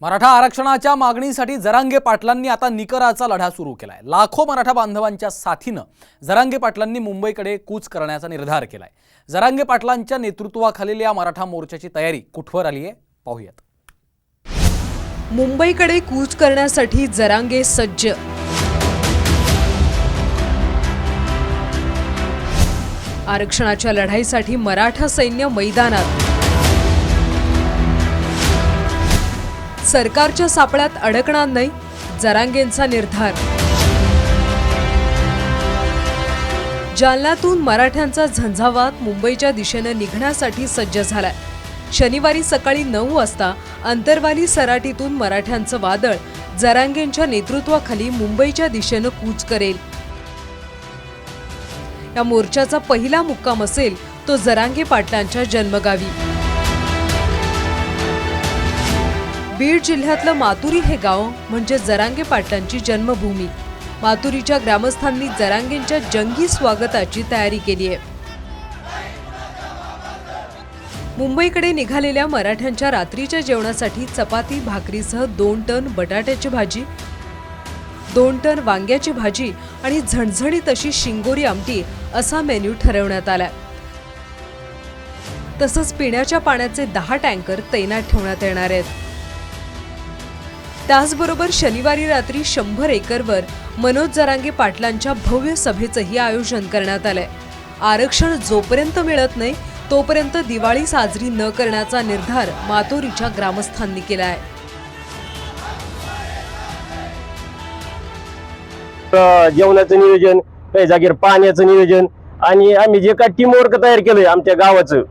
मराठा आरक्षणाच्या मागणीसाठी जरांगे पाटलांनी आता निकराचा लढा सुरू केला आहे लाखो मराठा बांधवांच्या साथीनं जरांगे पाटलांनी मुंबईकडे कूच करण्याचा निर्धार केला आहे जरांगे पाटलांच्या नेतृत्वाखालील या मराठा मोर्चाची तयारी कुठवर आली आहे? पाहूयात. मुंबईकडे कूच करण्यासाठी जरांगे सज्ज. आरक्षणाच्या लढाईसाठी मराठा सैन्य मैदानात. सरकारच्या सापळ्यात अडकणार नाही जरांगेंचा निर्धार. जालन्यातून मराठ्यांचा झंझावात मुंबईच्या दिशेनं निघण्यासाठी सज्ज झालाय. शनिवारी सकाळी नऊ वाजता अंतरवाली सराटीतून मराठ्यांचं वादळ जरांगेंच्या नेतृत्वाखाली मुंबईच्या दिशेनं कूच करेल. या मोर्चाचा पहिला मुक्काम असेल तो जरांगे पाटलांच्या जन्मगावी. बीड जिल्ह्यातलं मातुरी हे गाव म्हणजे जरांगे पाटलांची जन्मभूमी. मातुरीच्या ग्रामस्थांनी जरांगेंच्या जंगी स्वागताची तयारी केली आहे. मुंबईकडे निघालेल्या मराठ्यांच्या रात्रीच्या जेवणासाठी चपाती भाकरीसह दोन टन बटाट्याची भाजी दोन टन वांग्याची भाजी आणि झणझणीत अशी शिंगोरी आमटी असा मेन्यू ठरवण्यात आला तसंच पिण्याच्या पाण्याचे दहा टँकर तैनात ठेवण्यात येणार आहेत. त्याचबरोबर शनिवारी रात्री शंभर एकरवर मनोज जरांगे पाटलांच्या भव्य सभेचंही आयोजन करण्यात आलंय. आरक्षण जोपर्यंत मिळत नाही तोपर्यंत दिवाळी साजरी न करण्याचा निर्धार मातोरीच्या ग्रामस्थांनी केला आहे. जेवणाचं नियोजन काही जागेवर पाण्याचं नियोजन आणि आम्ही जे काय टीमवर्क तयार केलंय आमच्या गावाचं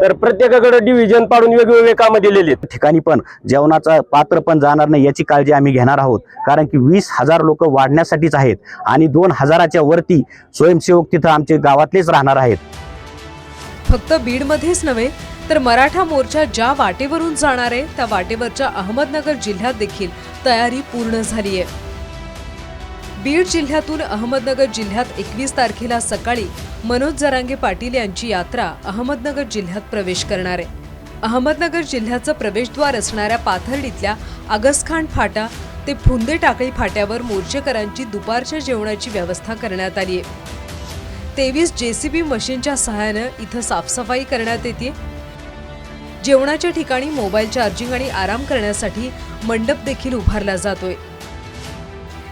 तर प्रत्येकाकडे डिव्हिजन पाडून वेगवेगळे कामं दिलेली आहेत. ठिकाणी पण जेवणाचा पात्र पण जाणार नाही याची काळजी आम्ही घेणार आहोत. कारण की वीस हजार लोक वाढण्यासाठीच आहेत आणि दोन हजाराच्या वरती स्वयंसेवक तिथं आमचे गावातलेच राहणार आहेत. फक्त बीडमध्येच नव्हे तर मराठा मोर्चा ज्या वाटेवरून जाणार आहे त्या वाटेवरच्या अहमदनगर जिल्ह्यात देखील तयारी पूर्ण झाली आहे. बीड जिल्ह्यातून अहमदनगर जिल्ह्यात एकवीस तारखेला सकाळी मनोज जरांगे पाटील यांची यात्रा अहमदनगर जिल्ह्यात प्रवेश करणार आहे. अहमदनगर जिल्ह्याचं प्रवेशद्वार असणाऱ्या पाथर्डीतल्या आगसखान फाटा ते फुंदे टाकळी फाट्यावर मोर्चेकरांची दुपारच्या जेवणाची व्यवस्था करण्यात आली आहे. तेवीस जेसीबी मशीनच्या सहाय्यानं इथं साफसफाई करण्यात येते. जेवणाच्या ठिकाणी मोबाईल चार्जिंग आणि आराम करण्यासाठी मंडप देखील उभारला जातोय.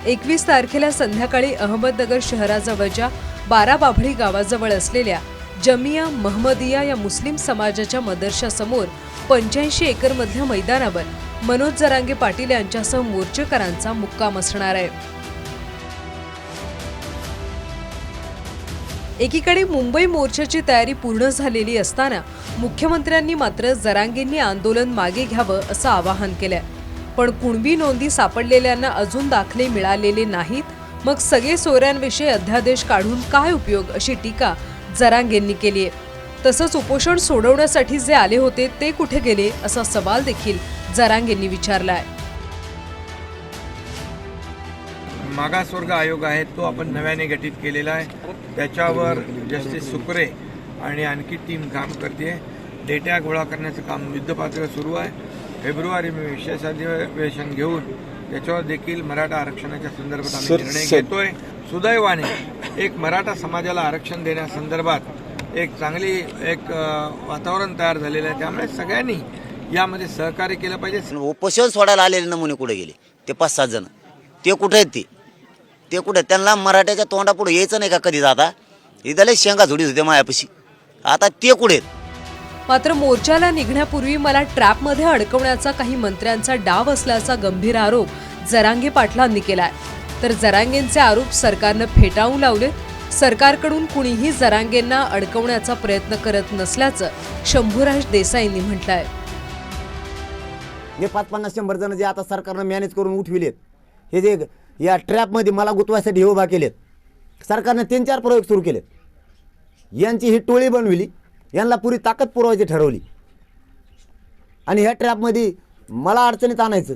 एकवीस तारखेला संध्याकाळी अहमदनगर शहराजवळच्या बाराबाभळी गावाजवळ असलेल्या जमिया महमदिया या मुस्लिम समाजाच्या मदरशासमोर पंच्याऐंशी एकरमधल्या मैदानावर मनोज जरांगे पाटील यांच्यासह मोर्चेकरांचा मुक्काम असणार आहे. एकीकडे मुंबई मोर्चाची तयारी पूर्ण झालेली असताना मुख्यमंत्र्यांनी मात्र जरांगेंनी आंदोलन मागे घ्यावं असं आवाहन केलं पण कुणबी नोंदी सापडलेल्यांना अजून दाखले मिळालेले नाहीत. मग सगळे सोयऱ्यांविषयी अध्यादेश काढून काय उपयोग अशी टीका जरांगेंनी केली आहे. तसंच उपोषण सोडवण्यासाठी जे आले होते ते कुठे गेले असा सवाल देखील जरांगेंनी विचारला आहे मागासवर्ग आयोग आहे तो आपण नव्याने गठीत केलेला आहे. त्याच्यावर जस्टिस सुकरे आणि आणखी टीम काम करते. डेटा गोळा करण्याचं काम युद्धपातळीवर सुरू आहे. फेब्रुवारी मी विशेष अधिवेशन घेऊन त्याच्यावर देखील मराठा आरक्षणाच्या संदर्भात आम्ही निर्णय घेतोय. सुदैवाने एक मराठा समाजाला आरक्षण देण्यासंदर्भात एक चांगली एक वातावरण तयार झालेलं आहे. त्यामुळे सगळ्यांनी यामध्ये सहकार्य केलं पाहिजे. उपोषण सोडायला आलेले नमुने कुठे गेले? ते पाच सात जण. ते कुठे आहेत ते? ते कुठे आहेत? त्यांना मराठ्याच्या तोंडापुढे यायचं नाही का कधीच आता इथं लय शेंगा झुडीत होते मायापाशी. आता ते कुठे आहेत? मात्र मोर्चाला निघण्यापूर्वी मला ट्रॅपमध्ये अडकवण्याचा काही मंत्र्यांचा डाव असल्याचा गंभीर आरोप जरांगे पाटलांनी केलाय. तर जरांगेंचे आरोप सरकारनं फेटाळून लावले. सरकारकडून कुणीही जरांगेंना अडकवण्याचा प्रयत्न करत नसल्याचं शंभूराज देसाईंनी म्हटलंय. जे पाच पन्नास शंभर जण जे आता सरकारनं मॅनेज करून उठविलेत हे जे या ट्रॅपमध्ये मला गुतवायसाठी उभा केलेत सरकारनं तीन चार प्रयोग सुरू केलेत. यांची ही टोळी बनविली यांना पुरी ताकद पुरवायची ठरवली. आणि ह्या ट्रॅपमध्ये मला अडचणीत आणायचं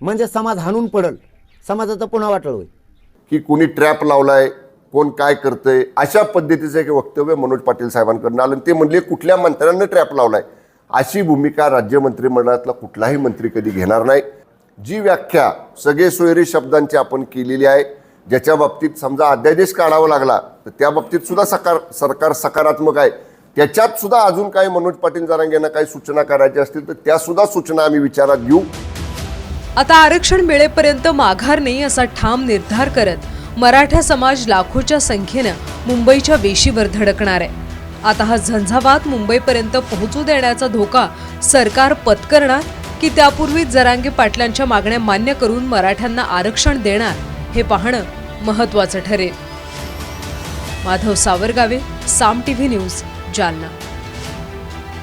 म्हणजे समाज हाणून पडल. समाजाचं पुन्हा वाटळ होईल. की कुणी ट्रॅप लावलाय कोण काय करतंय अशा पद्धतीचं एक वक्तव्य मनोज पाटील साहेबांकडून आलं. ते म्हणले कुठल्या मंत्र्यांना ट्रॅप लावलाय? अशी भूमिका राज्य मंत्रिमंडळातला कुठलाही मंत्री कधी घेणार नाही. जी व्याख्या सगळे सोयरे शब्दांची आपण केलेली आहे ज्याच्या बाबतीत समजा अध्यादेश काढावा लागला तर त्या बाबतीत सुद्धा सकार सरकार सकारात्मक आहे. त्याच्यात सुद्धा अजून काही मनोज पाटील जरांगेंना काही सूचना करायच्या असतील तर त्या सुद्धा सूचना आम्ही विचारात घेऊ. आता आरक्षण मिळेपर्यंत माघार नाही असा ठाम निर्धार करत मराठा समाज लाखोच्या संख्येनं मुंबईच्या वेशीवर धडकणार आहे. आता हा झंझावात मुंबईपर्यंत पोहोचू देण्याचा धोका सरकार पत्करणार की त्यापूर्वीच जरांगे पाटलांच्या मागण्या मान्य करून मराठ्यांना आरक्षण देणार हे पाहणं महत्वाचं ठरेल. Madhav Saavargave Saam TV news. জালনা